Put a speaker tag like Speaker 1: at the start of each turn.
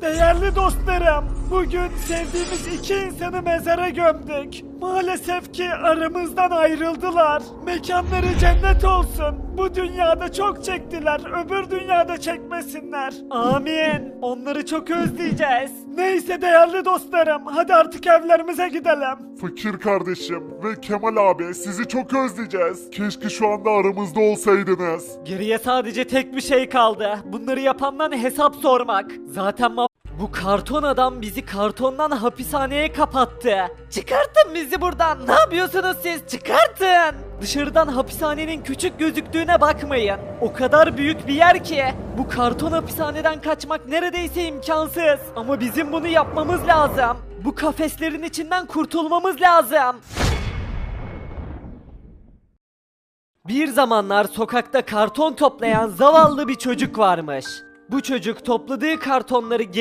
Speaker 1: Değerli dostlarım, bugün sevdiğimiz iki insanı mezara gömdük. Maalesef ki aramızdan ayrıldılar. Mekanları cennet olsun. Bu dünyada çok çektiler, öbür dünyada çekmesinler. Amin. Onları çok özleyeceğiz. Neyse değerli dostlarım, hadi artık evlerimize gidelim.
Speaker 2: Fakir kardeşim ve Kemal abi sizi çok özleyeceğiz. Keşke şu anda aramızda olsaydınız.
Speaker 1: Geriye sadece tek bir şey kaldı. Bunları yapandan hesap sormak. Zaten ma- bu karton adam bizi kartondan hapishaneye kapattı. Çıkartın bizi buradan. Ne yapıyorsunuz siz? Çıkartın. Dışarıdan hapishanenin küçük gözüktüğüne bakmayın. O kadar büyük bir yer ki. Bu karton hapishaneden kaçmak neredeyse imkansız. Ama bizim bunu yapmamız lazım. Bu kafeslerin içinden kurtulmamız lazım. Bir zamanlar sokakta karton toplayan zavallı bir çocuk varmış. Bu çocuk topladığı kartonları geri